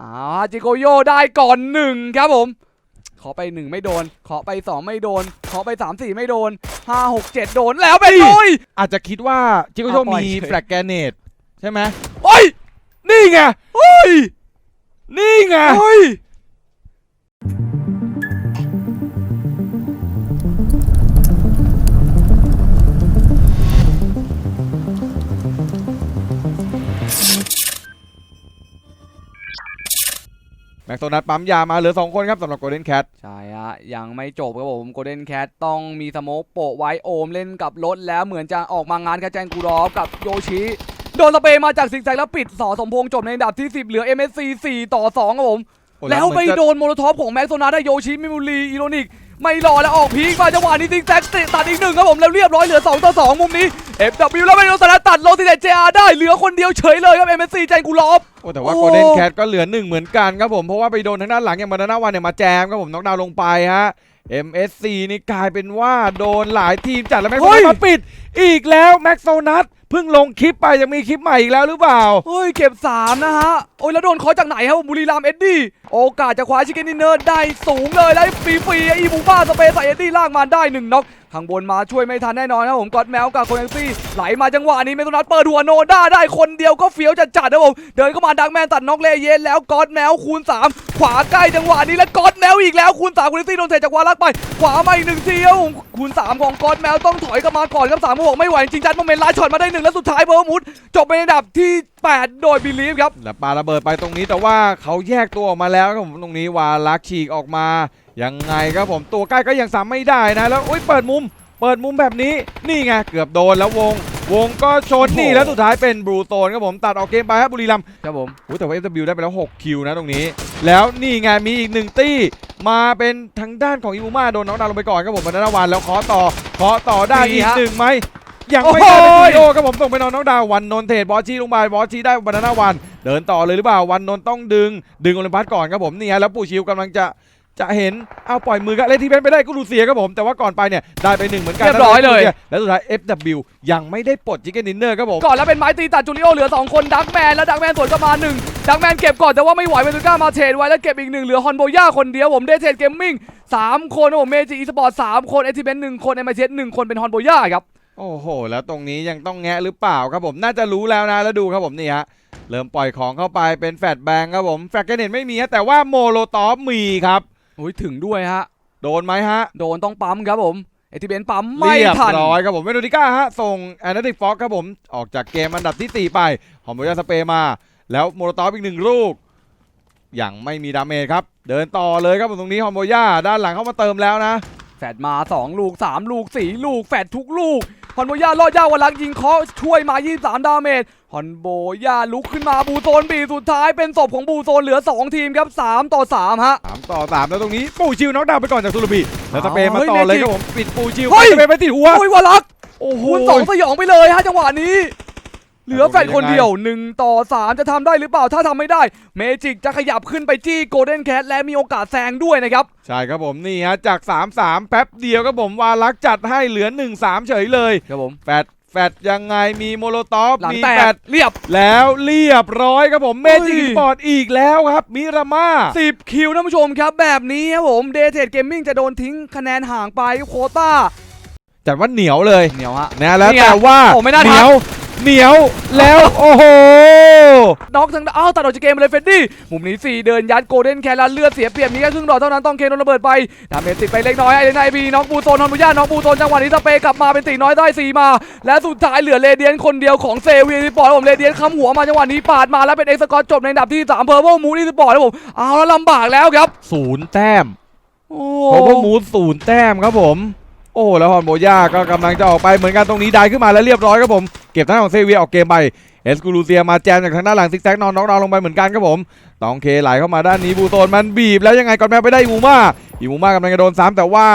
อ่าจิโกโยได้ก่อนหนึ่งครับผมขอไปหนึ่งไม่โดน ขอไปสองไม่โดน ขอไปสามสี่ไม่โดนห้าหกเจ็ดโดนแล้วเป็นโอ้ยอาจจะคิดว่าจิโกโชเอาปล่อยมีเฉยแฟลกแกรเนตใช่ไหมโอ้ยนี่ไงโอ้ยนี่ไงโอ้ย ม็กโซนัทปั๊มยามาเหลือ 2 คนครับสำหรับโกลเด้นแคทใช่ฮะยังไม่จบครับผมโกลเด้นแคทต้องมีสโมกโปะไว้โอมเล่นกับรถแล้วเหมือนจะออกมางานกับแจงกูรอฟกับโยชิ โดนสเปรย์มาจากซิกแซกแล้วปิดสอสมพงษ์จบในอันดับที่ 10 เหลือ MSC 4 ต่อ2ครับผมโอ้แล้วไปเหมือนจะโดนโมโลท็อปของแม็กโซนาได้โยชิมิมูรีอีโรนิก ไม่รอแล้วออกพีคมาจังหวะนี้ซิกแซกตัดอีกหนึ่งครับผมแล้วเรียบร้อยเหลือ 2 ต่อ 2 มุมนี้ FW แล้วไม่โดนสนาตัดโลติเดจอาได้เหลือคนเดียวเฉยเลยครับ MSC แจงกูรอฟโอ้แต่ว่าโอ้โกลเด้นแคทก็เหลือหนึ่งเหมือนกันครับผมเพราะว่าไปโดนทางด้านหลังอย่างบานาน่าวันเนี่ยมาแจมครับผมน็อกดาวน์ลงไปฮะ MSC นี่กลายเป็นว่าโดนหลายทีมจัดแล้วแม็กโซเฮ้นัยทมาปิด อีกแล้วแม็กโซนัท เพิ่งลงคลิปไปจะมีคลิปใหม่อีกแล้วหรือเปล่า เฮ้ยเก็บ 3 นะฮะ โอ้ยแล้วโดนคอจากไหนครับบุรีรัมเอ็ดดี้โอกาสจะคว้าชิคเก้นดินเนอร์ได้สูงเลยแล้วฟรีฟรีๆอีบูบ้าสเปซใส่เอ็ดดี้ลากมาได้หนึ่งน็อกข้างบนมาช่วยไม่ทันแน่นอนครับผมกอดแมวกับโคเอนซี่ไหลมาจังหวะนี้เมตุนัทเปิดหัวโนด้าได้คนเดียวก็เฟี้ยวจัดจัดๆครับผมเดินเข้ามาดักแมนตัดน็อกเลเยนแล้วกอดแมวคูณ 3 ขวาใกล้จังหวะนี้แล้วกอดแมวอีกแล้วคูณ3คูเอนซี่โดนเทจากวาลักไป ขวามาอีกหนึ่งทีครับผมคูณ3ของกอดแมวต้องถอยกลับมาก่อนครับ3ามบอกไม่ไหวจริงจัดโมเมนต์ไลน์ช็อตมาได้หนึ่งแล้วสุดท้ายเบอร์มุดจบเป็นอันดับที่ 8 โดยบิลีฟครับแล้วปาระเบิดไปตรงนี้แต่ว่าเขาแยกตัวออกมาแล้วครับผมตรงนี้วาลักฉีกออกมายังไงครับผมตัวใกล้ก็ยังซ้ำไม่ได้นะแล้วอุ้ยเปิดมุม เปิดมุมแบบนี้นี่ไงเกือบโดนแล้ววง วงก็ชนนี่โอ้โหแล้วสุดท้ายเป็นบลูโซนครับผมตัดออกเกมไปครับบุรีรัมย์ครับผมอุ๊ยแต่ว่า FW ได้ไปแล้ว 6 คิวนะตรงนี้ แล้วนี่ไงมีอีกหนึ่งตี้ มาเป็นทางด้านของอิมูมาโดนน้องดาวลงไปก่อนครับผมบรรณวันแล้วเคาะต่อเคาะต่อได้ดีอีกฮะหนึ่งไหมยังไม่โอ้ได้โหเป็นจูโดครับผมส่งไปนอนน้องดาววันนนท์เทรดบอสชีลงไปบอสชีได้บรรณวัน เดินต่อเลยหรือเปล่าวันนนท์ต้องดึง ดึงโอลิมปัสก่อนครับผมนี่ฮะแล้วปู่ชิวกำลังจะ จะเห็นเอาปล่อยมือกันเลที่เป็นไปได้ก็รูเซียครับผม แต่ว่าก่อนไปเนี่ยได้ไปหนึ่งเหมือนกันเรียบร้อยเลย แล้วสุดท้าย FW ยังไม่ได้ปลดจิกเก้นดินเนอร์ครับผม ก่อนแล้วเป็นไม้ตีตัดจูริโอเหลือ 2 คนดักแมนแล้วดักแมนสวนกลับมาหนึ่งดักแมนเก็บก่อนแต่ว่าไม่ไหวเบลูก้ามาเทรดไว้แล้วเก็บอีกหนึ่งเหลือฮอนโบย่าคนเดียวผมเดเทรดเกมมิ่งสามคนโอ้เมจิอีสปอร์ตสามคนเอทีเบนหนึ่งคนเอ็มไอเหนึ่งคนเป็นฮอนโบย่าครับโอ้โห แล้วตรงนี้ยังต้องแงะหรือเปล่าครับผมน่าจะรู้แล้วนะแล้วดูครับผมนี่ฮะเริ่มปล่อยของเข้าไปเป็นแฟดแบงครับผมแฟดแกรเนตไม่มีฮะแต่ว่าโมโลตอฟมีครับ อุ้ยถึงด้วยฮะ โดนไหมฮะ โดนต้องปั๊มครับผมเอทีเบนปั๊มไม่เรียบทันร้อยครับผมเวโนติก้าฮะ ส่งแอนนาติฟ็อกครับผม ออกจากเกมอันดับที่ 4 ไปหอมโบยาสเปย์มา แล้วโมโลตอฟอีกหนึ่งลูกยังไม่มีดาเมจครับ เดินต่อเลยครับผมตรงนี้ฮอมโบยาด้านหลังเข้ามาเติมแล้วนะ แฟดมา 2 ลูก 3 ลูก 4 ลูก แฟดทุกลูก ฮอนโบย่ารอดยาววันลักยิงเคาะช่วยมา 23 ดาเมจฮอนโบย่าลุกขึ้นมาบูโซนบีสุดท้ายเป็นศพของบูโซนเหลือ 2 ทีมครับ 3 ต่อ 3 ฮะ สามต่อสามแล้วตรงนี้ปูชิวน็อกดาวน์ไปก่อนจากซูรุบีแล้วสเปย์มาเฮ้ยต่อเลยเมจิครับผมปิดปูชิวเฮ้ย สเปย์ไปติดหัว โอ้ยวาลัก โอ้โห คูณสองสยองไปเลยฮะจังหวะนี้ เหลือแฟดคนเดียว 1 ต่อ 3 จะทำได้หรือเปล่าถ้าทำไม่ได้ เมจิกจะขยับขึ้นไปจี้โกลเด้นแคทและมีโอกาสแซงด้วยนะครับ ใช่ครับผมนี่ฮะจาก 3-3 แป๊บเดียวครับผมวาลักจัดให้เหลือ 1-3 เฉยเลย ครับผม แฟดแฟดยังไงมีโมโลตอฟหลังมีแตแฟกดเรียบ แล้วเรียบร้อยครับผมเมจิกเฮ้ย สปอร์ตอีกแล้วครับมิรามา 10 คิวท่านผู้ชมครับ แบบนี้ครับผมเดทเทดเกมมิ่งจะโดนทิ้งคะแนนห่างไปโควต้าจัดว่าเหนียวเลยเหนียวฮะ นะแล้วนี่ไงแต่ว่าโอ้ไม่น่าเหทันีกยว เหนียวแล้วโอ้โหน็อกทั้งอ้าวตัดออกจากเกมไปเลยเฟดดี้มุมนี้4เดินยัดโกลเด้นแคลร์เลือดเสียเปรียบมีแค่ครึ่งหลอดเท่านั้นต้องเคนโดนระเบิดไปดาเมจติดไปเล็กน้อยไอ้นายบีน็อกบูโซนนอนบุย่าน็อกบูโซนจังหวะนี้สเปย์กลับมาเป็นตีน้อยได้สีมา และสุดท้ายเหลือเรเดียนคนเดียวของเซเวียสปอร์ตผมเรเดียนค้ำหัวมาจังหวะนี้ปาดมาแล้วเป็นเอ็กซ์สกอตจบในอันดับที่3เพอร์เบิลมูนี่สปอร์ตครับผมเอาแล้วลำบากแล้วครับศูนย์แต้มโอ้โอเวอร์มูดศูนย์แต้มครับผม โอ้แล้วฮอนโบย่าก็กำลังจะออกไปเหมือนกันตรงนี้ได้ขึ้นมาแล้วเรียบร้อยครับผมเก็บทางด้านของเซเวียออกเกมไปเอสกูลูเซียมาแจมจากทางด้านหลังซิกแซกนอนน็อกดาวน์ลงไปเหมือนกันครับผมตองเคไหลเข้ามาด้านนี้บูโตนมันบีบแล้วยังไงก่อนแมวไปได้อีมูมาอีมูมากำลังจะโดนซ้ำแต่ว่า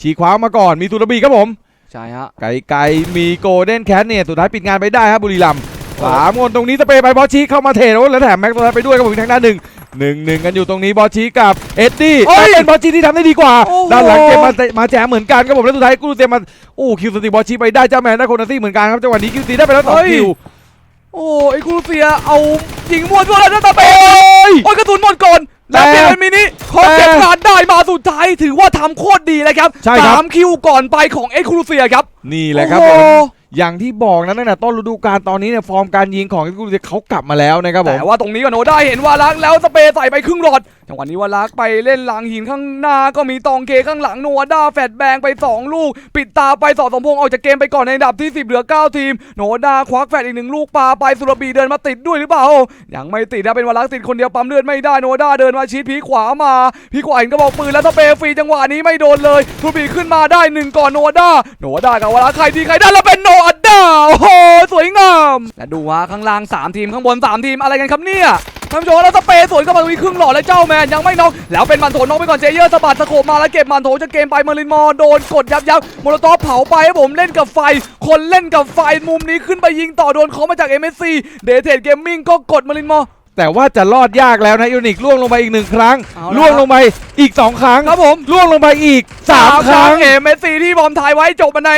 ฉีกขวามาก่อนมีตูรบีครับผมใช่ฮะไกไกมีโกลเด้นแคทเนี่ยสุดท้ายปิดงานไปได้ครับบุรีรัมย์สามคนตรงนี้สเปย์ไปบอสชีเข้ามาเทโอ้แล้วแถมแม็กซ์ตัวนั้นไปด้วยครับผมอีกทางด้านหนึ่ง หนึ่งหนึ่งกันอยู่ตรงนี้บอสชีกับเอ็ดดี้โอ้ยแต่เป็นบอสชีที่ทำได้ดีกว่าโอ้โหด้านหลังเกมมามาแจมเหมือนกันครับผมแล้วสุดท้ายกูรูเซียมาโอ้คิวสติบอสชีไปได้เจ้าแมนได้โคนาซี่เหมือนกันครับจังหวะนี้คิวซีได้ไปแล้วสองเฮ้ยคิวโอ้ไอ้ครูเซียเอายิงมั่วตัวแล้วนะตาเปโอ้ยกระสุนหมดก่อนแล้วเปลี่ยนเป็นมินิขอเก็บงานได้มาสุดท้ายถือว่าทำโคตรดีเลยครับใช่ครับสามคิวก่อนไปของเอ็กซ์ครูเซียครับ นี่แหละครับโอย่างที่บอกนะตั้งแต่ต้นฤดูกาลตอนนี้เนี่ยฟอร์มการยิงของกุลเขากลับมาแล้วนะครับผมแต่ว่าตรงนี้ก็โนได้เห็นวาลังแล้วสเปรย์ใส่ไปครึ่งหลอด จังหวะนี้ว่าลักไปเล่นหลังหินข้างหน้าก็มีตองเคข้างหลังโนวด้าแฟดแบงไป 2 ลูก ปิดตาไปสอดสมพงษ์ออกจากเกมไปก่อนในอันดับที่ 10 เหลือ 9 ทีมโนด้าควักแฟดอีกหนึ่งลูกปาไปสุรบีเดินมาติดด้วยหรือเปล่า ยังไม่ติดนะเป็นวาลักติดคนเดียวปั๊มเลือดไม่ได้โนด้าเดินมาชีดพีขวามา พีขวาเห็นก็บอกปืนแล้วสเปรย์ฟรีจังหวะนี้ไม่โดนเลยสุรบีขึ้นมาได้หนึ่งก่อนโนด้าโนด้ากับวาลักใครดีใครได้แล้วเป็นโนวาด้าโอ้โหสวยงามและดูฮะข้างล่างสามทีมข้างบนสามทีมอะไรกันครับเนี่ย ท่านผู้ชมแล้วสเปรย์สวนเข้ามาตรงนี้ครึ่งหลอดแล้วเจ้าแมนยังไม่น็อกแล้วเป็นมันโถน็อกไปก่อนเจเยอร์สะบัดสะโขบมาแล้วเก็บมันโถจะเกมไปมารินมอร์โดนกดยับยับโมโลตอฟเผาไปครับผมเล่นกับไฟ คนเล่นกับไฟมุมนี้ขึ้นไปยิงต่อโดนเขามาจาก MSC เดเทดเกมมิ่งก็กดมารินมอร์แต่ว่าจะรอดยากแล้วนะยูนิคล่วงลงไปอีกหนึ่งครั้งเอาละล่วงลงไปอีกสองครั้งครับผมล่วงลงไปอีกสามครั้งเอเมสซีที่บอมทายไว้จบมาใน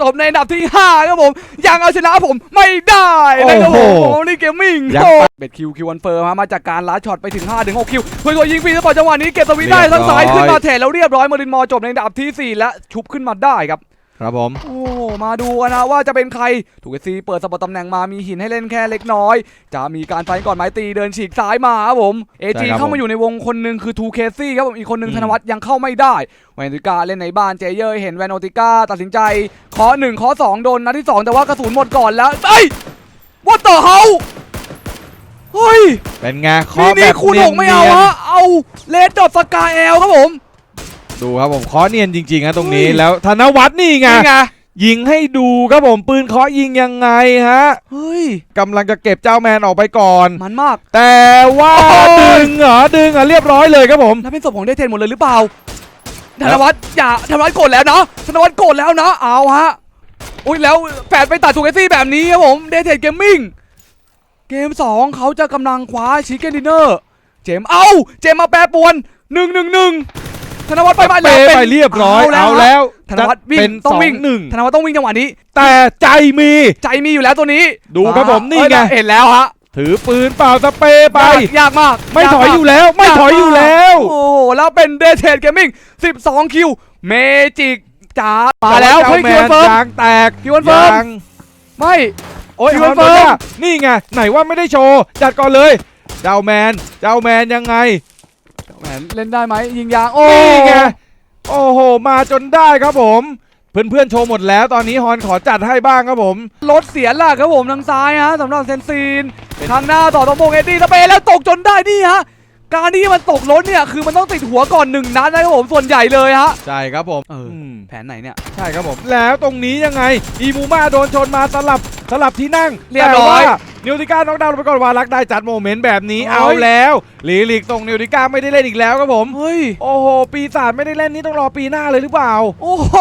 จบในอันดับที่ 5 ครับผม ยังเอาชนะผมไม่ได้นะครับผมโอ้โหผมนี่เกมมิ่งยังโอ้เบ็ดคิวคิววันเฟิร์มมาจากการลัดช็อตไปถึง5ถึง6คิวเพื่อนก็ยิงฟรีสปอร์ตจังหวะนี้เก็บสวิตช์ได้เรียบร้อยทั้งซ้ายขึ้นมาเทรดแล้วเรียบร้อยมารินมอร์จบในอันดับที่ 4 และชุบขึ้นมาได้ครับ ครับผม โอ้มาดูกันนะว่าจะเป็นใคร ถูกเอซีเปิดสปอร์ตตำแหน่งมามีหินให้เล่นแค่เล็กน้อย จะมีการไฟก่อนไม้ตีเดินฉีกซ้ายมาครับผมเอใช่จีครับเข้าผมมาอยู่ในวงคนหนึ่งคือทูเคซี่ครับผมอีกคนหนึ่งอืมธนวัฒน์ยังเข้าไม่ได้แวนติก้าเล่นในบ้านเจเยอร์เห็นแวนโอติก้าตัดสินใจขอหนึ่งขอสองโดนนัดที่สองแต่ว่ากระสุนหมดก่อนแล้วเอ้ยวัตเตอร์เฮาเฮ้ยเป็นไงเคนี่อแบนี่บคุณเนีหยงไม่เอานฮะเอาเลดดอทสกาเอลครับผมๆ ดูครับผมเคอเนียนจริงๆนะตรงนี้เฮ้ยแล้วธนวัฒน์นี่ไงนี่ไงยิงให้ดูครับผมปืนเคาะยิงยังไงฮะเฮ้ยกำลังจะเก็บเจ้าแมนออกไปก่อน มันมาก แต่ว่าโอ้ยดึงเหรอดึงอะเรียบร้อยเลยครับผมแล้วเป็นศพของเดทเทนหมดเลยหรือเปล่าธนวัฒน์อย่าธนวัฒน์โกรธแล้วนะธนวัฒน์โกรธแล้วนะเอาฮะอุ้ยแล้วแฝดไปตัดทูเกซี่แบบนี้ครับผมเดทเทนเกมมิ่งเกม 2 เขาจะกำลังคว้าชิคเก้นดินเนอร์ เจมส์เอาเจมส์มาแปรปวนหนึ่งหนึ่งหนึ่ง ธนวัฒน์ไปมาเปแล้วเป็นไปเรียบร้อยเอาเอาแล้แล้ววธนวัฒน์วิ่เป็งนต้อสงองวิ่งหนึ่งธนวัฒน์ต้องวิ่งจังหวะนี้ แต่ใจมีใจมีอยู่แล้วตัวนี้ ดูครับผมนี่เอ้ยไงเห็นแล้วฮะถือปืนเปล่าสเปรย์ไปยากยากมาก ไม่ากถอยมากอยู่แล้ว ไม่ถอยอยู่แล้ว โอ้โห แล้วเป็นเดทเทนเกมมิ่ง 12 คิว เมจิกจ๋ามาแล้วเจ้าเฮ้ยแมคิวนเฟิร์มยางแตกคิวเฟิร์มยางไม่ โอ้ยคิฮวอนเฟิโดร์มย่านี่ไง ไหนว่าไม่ได้โชว์ จัดก่อนเลย เจ้าแมน เจ้าแมนยังไงแห มเล่นได้ไหมยิงยางโอ้นี่ไงโอ้โห มาจนได้ครับผม เพื่อนๆโชว์หมดแล้วตอนนี้ฮอนขอจัดให้บ้างครับผมรถเสียหลักครับผมทางซ้ายฮะสำหรับเซนซีนทางหน้าต่อตรงโมงเอ็ดดี้สเปย์แล้วตกจนได้นี่ฮะการที่มันตกรถเนี่ยคือมันต้องติดหัวก่อนหนึ่งนัดนะครับผมส่วนใหญ่เลยฮะใช่ครับผมเอออืมแผนไหนเนี่ยใช่ครับผม แล้วตรงนี้ยังไงอีมูมาโดนชนมาสลับสลับที่นั่งเรียบร้อยแต่ว่า นิวติก้าน็อกดาวน์ลงไปก่อนวารักได้จัดโมเมนต์แบบนี้โอ้เอายแล้วลีลิกตรงนิวติก้าไม่ได้เล่นอีกแล้วครับผมเฮ้ยโอ้โหปีศาจไม่ได้เล่นนี่ต้องรอปีหน้าเลยหรือเปล่า โอ้โห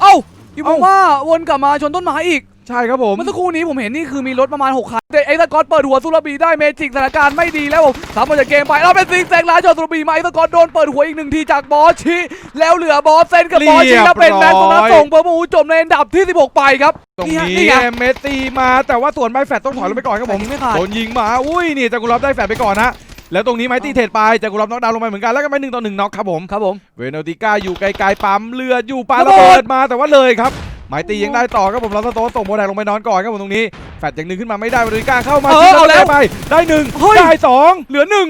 เอ้าอีโมว่าวนกลับมาชนต้นไม้อีก ใช่ครับผม เมื่อสักครู่นี้ผมเห็นนี่คือมีรถประมาณ6คันแต่ไอ้สกอตเปิดหัวสุรบีได้เมจิกสถานการณ์ไม่ดีแล้วผมสามารถจากเกมไปแล้วเป็นซิงแซงล้าจอสุรบีมาไอ้สกอตโดนเปิดหัวอีกหนึ่งทีจากบอสชีแล้วเหลือบอสเซนกับบอสชีแล้วเป็นแมนโซนัสส่งเบอร์มูจบในอันดับที่ 16 ไปครับตรงฮะนี้ไงเมสตีมาแต่ว่าส่วนไม้แฟดต้องถอยลงไปก่อนครับผมแต่ยิงไม่ขาดโดนยิงมาอุ้ยนี่จากุรับได้แฟดไปก่อนฮะแล้วตรงนี้ไมตี้เทรดไปจากุรับน็อกดาวน์ลงไปเหมือนกันแล้วก็ไปหนึ่งต่อหนึ่งน็อกครับผมครับผมเวโนติก้าอยู่ไกลๆปั๊มเลือดอยู่ปาระระเบิดเบิดมาแต่ว่าเลยครับ ไมตียังได้ต่อครับผมเราสโตนส่งโมแดงลงไปนอนก่อนครับผมตรงนี้แฟดอย่างหนึ่งขึ้นมาไม่ได้เวโนติก้าเข้ามาเออที่เอาแล้วไปได้หนึ่งเฮ้ยได้สองเหลือหนึ่ง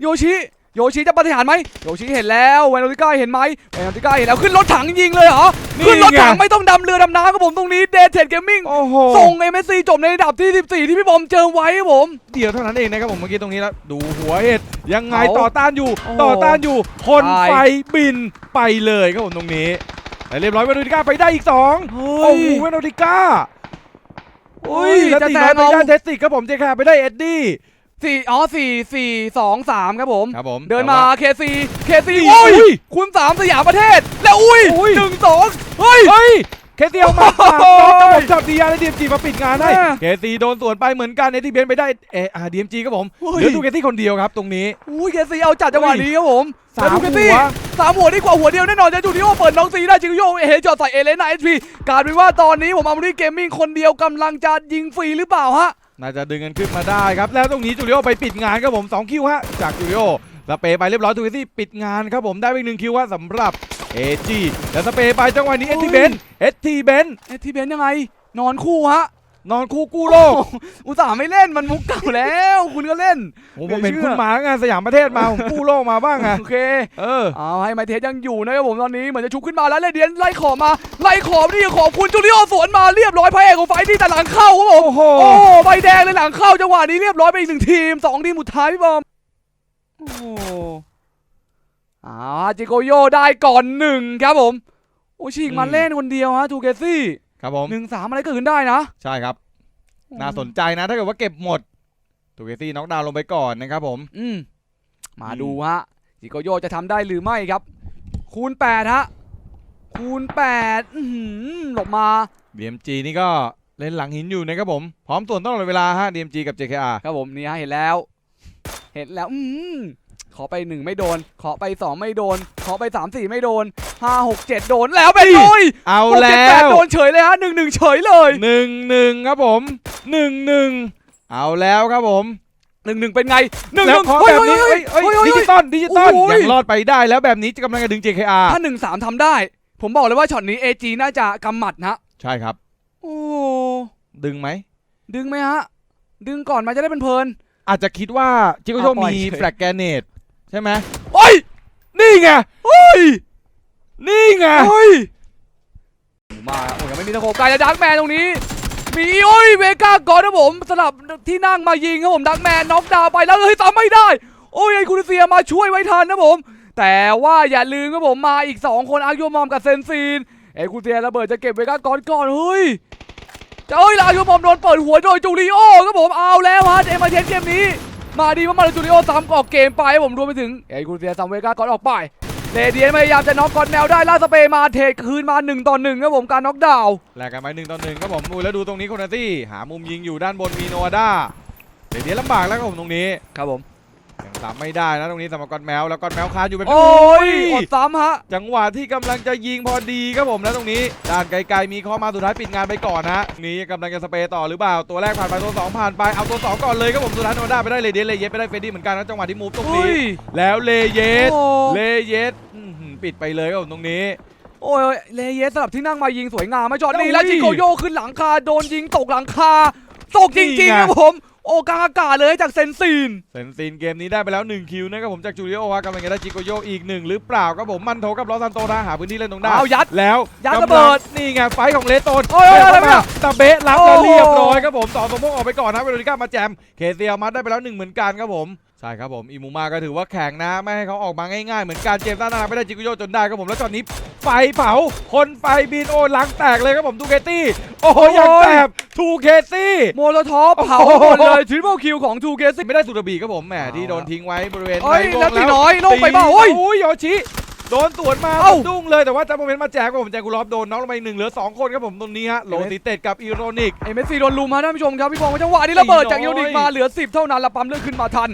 โยชิโยชิจะปฏิหารไหมโยชิเห็นแล้วเวนโอติก้าเห็นไหมเวนโอติก้าเห็นแล้วขึ้นรถถังยิงเลยเหรอขึ้นรถถังไม่ต้องดำเรือดำน้ำครับผมตรงนี้เดทเทดเกมมิ่งโอ้โหส่ง MSC จบในอันดับที่ 14 ที่พี่บอมเจอไว้ครับผม เดียวเท่านั้นเองนะครับผมเมื่อกี้ตรงนี้แล้วดูหัวเห็ดยังไงเอาต่อต้านอยู่โอ้โหต่อต้านอยู่คนตายไฟบินไปเลยครับผมตรงนี้ แต่เรียบร้อยเวโนติก้าไปได้อีกสองเฮ้โอ้ยโหเวโนติก้าโอ้อุ้ยยแล้วจะตีแซน้อยงไปเอาด้านเทสติกครับผมเจคาไปได้เอ็ดดี้สี่อ๋อสี่สี่สองสามครับผม ครับผมเดินมาเคซีเคซีอุ้โอ้ยยคุณสามสยามประเทศ แล้วอุ้ยอุ้ย หนึ่งสองเฮ้ยเฮ้ย เคซีเอามาฝากโอ้ยน้องกับผมจับดีอาร์และดีเอ็มจีมาปิดงานให้แม่เคซีโดนสวนไปเหมือนกันเอทีเบนไปได้เออาร์ดีเอ็มจีครับผมเฮ้ยเหลือตูเคซีคนเดียวครับตรงนี้ อุ้ยเคซีเอาจัดจังหวะนี้ครับผมสามแล้วดูเคซี่หัว สามหัวดีกว่าหัวเดียวแน่นอนจะจูดิโอเปิดน้องซีได้จิโยเอจอดใส่เอเลนไอเอสพีการเป็นว่าตอนนี้ผมเอามาที่เกมมิ่งคนเดียวกำลังจะยิงฟรีหรือเปล่าฮะ น่าจะดึงกันขึ้นมาได้ครับ แล้วตรงนี้จูเลียโอไปปิดงานครับผม 2 คิวฮะ จากจูเลียโอสเปย์ไปเรียบร้อยทูเกซี่ปิดงานครับผมได้ไปอีกหนึ่งคิวฮะสำหรับ เอจีแล้วสเปย์ไปจังหวะนี้เอทีเบนเอทีเบนเอ้ยที่เบนซ์ยังไง นอนคู่ฮะนอนคู่กู้โลก อุตส่าห์ไม่เล่นมันมุกเก่าแล้ว คุณก็เล่นผมผมเห็นเชื่อคุณมางานสยามประเทศมาผมกู้โลกมาบ้างไงโอเคเออเอาให้ไมเทสยังอยู่นะครับผมตอนนี้เหมือนจะชุบขึ้นมาแล้วเลเดียนไล่ขอบมาไล่ขอบนี่ขอบคุณจูเลียโอสวนมาเรียบร้อยพระเอกของไฟท์ที่แต่หลังเข้าครับผมโอ้โหโอ้ใบแดงเลยหลังเข้าจังหวะนี้เรียบร้อยไปอีกหนึ่งทีมสองทีมสุดท้ายพี่บอมโอ้โห อ่าจิโกโยได้ก่อนหนึ่งครับผมโอ้ฉีกมาเล่นคนเดียวฮะทูเกซี่ครับผมหนึ่งสามอะไรเกิดขึ้นได้นะ ใช่ครับ น่าสนใจนะ ถ้าเกิดว่าเก็บหมดทูเกซี่น็อกดาวน์ลงไปก่อนนะครับผม อืมมาอืมดูฮะจิโกโยจะทำได้หรือไม่ครับ คูณ8ฮะคูณ8อื้อหือหลบมา DMG นี่ก็เล่นหลังหินอยู่นะครับผม พร้อมส่วนตลอดเวลาฮะ DMG กับ JKR ครับผมนี่ฮะเห็นแล้ว เห็นแล้ว อืม ขอไปหนึ่งไม่โดน ขอไปสองไม่โดน ขอไปสามสี่ไม่โดนห้าหกเจ็ดโดนแล้วเป็นนี่โอ้ยเอาหกเจ็ดแล้แปดวโดนเฉยเลยฮะหนึ่งหนึ่งเฉยเลยหนึ่งหนึ่งครับผมหนึ่งหนึ่งเอาแล้วครับผมหนึ่งหนึ่งเป็นไงหนึ่งหแล้วนึ่งขอเฮ้ยแบบนี้เฮ้ยเอ้ยเฮ้ยเอ้ยเฮ้ยดิจิตอลดิจิตอลโอ้ยยังรอดไปได้แล้วแบบนี้จะกำลังจะดึง JKR ถ้าหนึ่งสามทำได้ ผมบอกเลยว่าช็อตนี้ AG น่าจะกำหมัดนะใช่ครับ โอ้ดึงไหม ดึงไหมฮะ ดึงก่อนมาจะได้เป็นเพลิน อาจจะคิดว่าจิโกโชเอาปล่อยมีเฉยแฟลกแกเนต ใช่ไหมโอ้ย นี่ไงเฮ้ย นี่ไงเฮ้ย มาโอ้ยยังไม่มีตะโขบไกลแล้วดักแมนตรงนี้ มีโอ้ยเวก้าก่อนนะผมสลับที่นั่งมายิงครับผมดักแมนน็อกดาวน์ไปแล้วเฮ้ยตามไม่ได้ โอ้ยไอ้คุณเซียมาช่วยไว้ทันนะผม แต่ว่าอย่าลืมครับผมมาอีก 2 คนอาร์ยูมอมกับเซนซีนไอ้คุณเซียระเบิดจะเก็บเวก้าก่อนก่อนเฮ้ยจะเอ้ยแล้วอาร์ยูมอมโดนเปิดหัวโดยจูริโอครับผมเอาแล้วฮะเอ็มมาเทนเกมนี้ มาดีมากๆเลยจูริโอซ้ำออกเกมไปครับผมรวมไปถึงไอ้คุณเซียซ้ำเวก้าก่อนออกไปเรเดียนพยายามจะน็อกกอนแมวได้ล่าสเปย์มาเทคืนมา1ต่อ1ครับผมการน็อกดาวน์แลกกันไปหนึ่งต่อหนึ่งครับผมดูแล้วดูตรงนี้โคนาตี้หามุมยิงอยู่ด้านบนมีโนอาด้าเดี๋ยวนี้ลำบากแล้วครับผมตรงนี้ครับผม ยังตามไม่ได้นะตรงนี้สำหรับกอนแมวแล้วกอนแมวคาอยู่แบบโอ้ยออุ้ดซ้ำฮะ จังหวะที่กำลังจะยิงพอดีครับผมแล้วตรงนี้ด้านไกลๆมีข้อมาสุดท้ายปิดงานไปก่อนนะตรงนี้กำลังจะสเปรย์ต่อหรือเปล่าตัวแรกผ่านไปตัวสองผ่านไปเอาตัวสองก่อนเลยครับผมสุดท้ายโนอาด้าไปได้เลเดนเลเยสไปได้เฟรดดี้เหมือนกันนะจังหวะที่มูฟตรงอุ้นี้ยแล้วเลเยสโอ้ เลเยสอื้อหือปิดไปเลยครับผมตรงนี้ โอ้ยเลเยสสลับที่นั่งมายิงสวยงามไม่จอดแล้วนี่แล้วอุ้ยจิโกโยขึ้นหลังคาโดนยิงตกหลังคาตกจนี่ริงไง ๆครับผม โอ้กลางอากาศเลยจากเซนซีน เซนซีนเกมนี้ได้ไปแล้ว 1 คิวนะครับผมจากจูเลียโอวากำลังจะได้จิโกโยอีกหนึ่งหรือเปล่าครับผมมันโถกับลอซันโตนะหาพื้นที่เล่นตรงได้เอายัดแล้วยัดกำลังระเบิดนี่ไงไฟท์ของเลสโตนโอ้ยโอ้ยอะไรเนี่ยตะเบะรับโอ้มาโห เรียบร้อยครับผมต่อสมพงษ์ออกไปก่อนนะเวโรนิก้ามาแจมเคเซียมัดได้ไปแล้วหนึ่งเหมือนกันครับผม ใช่ครับผมอิมูมาก็ถือว่าแข็งนะ ไม่ให้เขาออกมาง่ายๆ เหมือนกันเจมส์ต้านาไม่ได้จิโกโยจนได้ครับผมแล้วตอนนี้ไฟเผาคนไฟบินโอ้หลังแตกเลยครับผมทูเคตี้โอ้โหอย่างแสบทูเคตี้โมโลทอปเผาโอ้โหหมดเลยทริปเปิลคิวของทูเกสไม่ได้สุดบีครับผมแหมที่เอาโดนทิ้งไว้บริเวณเอ้ยในวงแล้วตีน้อยลงไปเปล่าตีเฮ้ยโอ้ยโยชิโดนสวนมาเอ้าสะดุ้งเลยแต่ว่าจัมโมเมนต์มาแจกครับผมแจกกูรอบโดนน้องลงไปหนึ่งเหลือสองคนครับผมตรงนี้ฮะโลติเต็ดกับอีโรนิกเอเมซีโดนลุมฮะท่านผู้ชมครับพี่บอลว่าจังหวะนี้ระเบิดจากตียูน้อยนิคมาเหลือ 10 เท่านั้นแล้วปั๊มเลือดขึ้นมาทัน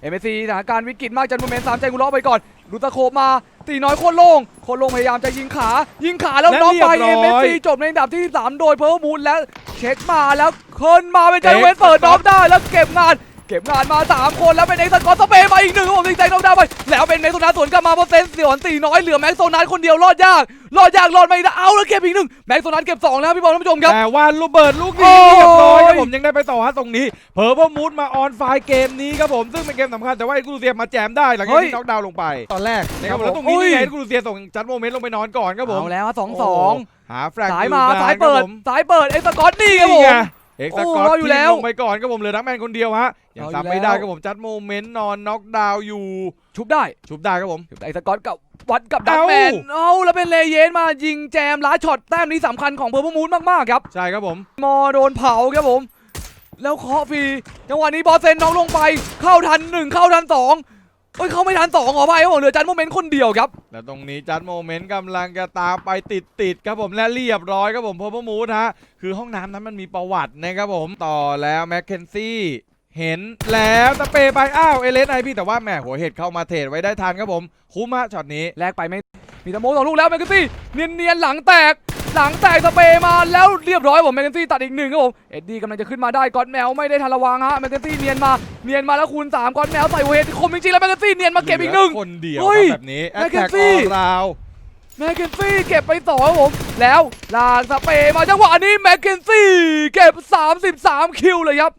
เอเมซีสถานการณ์วิกฤตมากจันโมเมนต์สามใจกูล้อไปก่อนดูตะโขบมาตีน้อยโคตรโล่งโคตรโล่งพยายามจะยิงขา ยิงขาแล้วและน็อกไปเรีเอยบเมร้อยซีจบในอันดับที่ 3 โดยเพอร์มูลแล้วเช็คมาแล้วเคินมาเป็นจันเวนเอ็กซ์เปิดน็อกได้แล้วเก็บงาน เก็บงานมา 3 คนแล้วเป็นเอ็กซ์สกอตสเปย์มาอีกหนึ่งครับผมยิงใจน็อกดาวน์ไปแล้วเป็นแม็กโซนัสสวนกลับมาเพราะเซนส์เสียนตีน้อยเหลือแม็กโซนัสคนเดียวรอดยากรอดยากรอดไม่ได้เอาแล้วเก็บอีกหนึ่งแม็กโซนัสเก็บสองแล้วพี่บอลท่านผู้ชมครับแต่ว่าลูกเบิร์ดลูกโอ้นี้ยเรียบร้อยครับผมยังได้ไปต่อฮะตรงนี้เพอร์พมูดมาออนไฟเกมนี้ครับผมซึ่งเป็นเกมสำคัญแต่ว่าไอ้กูรูเซียมาแจมได้หลังจากเฮ้ยที่น็อกดาวน์ลงไปตอนแรกนะครับผมครับแล้วตรงนี้ผมนี่ไงอุ้ยกูรูเซียส่งจัดโมเมนต์ลงไปนอนก่อนครับผมเอาแล้วสองโโหสองหาแฟลกสายมาอยู่นนสายเปิดครับผมสายเปิดเอ็กซ์สกอตนี่ครับผนี่ไงม เอ็กซ์โอ้สกอตรออยู่แล้วลงไปก่อนครับผมเหลือนักแมนคนเดียวฮะยังเอาอยู่ซ้ำไม่ได้แล้วครับผมจัดโมเมนต์นอนน็อกดาวน์อยู่ ชุบได้ชุบได้ครับผมชุบได้เอ็กซ์สกอตกับวัดกับดักเอ้าแมนเอาแล้วเป็นเลเยนมายิงแจมล้าช็อตแต้มนี้สำคัญของเพอร์พมูนมากๆครับใช่ครับผม มอโดนเผาครับผม แล้วเคาะฟรีจังหวะนี้บอสเซนน้องลงไปเข้าทันหนึ่งเข้าทันสอง เอ้ยเข้าไม่ทันสองขออภัยครับผมเหลือจันโมเมนต์คนเดียวครับ แล้วตรงนี้จัดโมเมนต์กำลังจะตามไปติดติดๆครับผมและเรียบร้อยครับผมเพอร์พมูดฮะคือห้องน้ำนั้นมันมีประวัตินะครับผมต่อแล้วแมคเคนซี่เห็นแล้วสเปรย์ไปอ้าวเอเลสไอพี่แต่ว่าแหมหัวเห็ดเข้ามาเทรดไว้ได้ทันครับผม คุ้มฮะช็อตนี้ แลกไปไม่ มีตะโมสองลูกแล้วแมกกาซี่เนียนเนียนๆหลังแตกหลังแตกสเปรย์มาแล้วเรียบร้อยผมแมกกาซี่ตัดอีกหนึ่งครับผมเอ็ดดี้กำลังจะขึ้นมาได้ก๊อตแมวไม่ได้ทันระวังฮะแมกกาซี่เนียนมาเนียนมาแล้วคูณสามก๊อตแมวใส่เวทคมจริงๆแล้วแมกกาซี่เนียนมาเก็บอีกหนึ่งลืคนเดียวเฮ้คยรับแบบนี้แอแม็ตกแทเคนกซี่ออราวแมกเคนซี่เก็บไปสองครับผมแล้วลากสเปรย์มาจังหวะนี้แมกเคนซี่เก็บ 33 คิวเลยครับ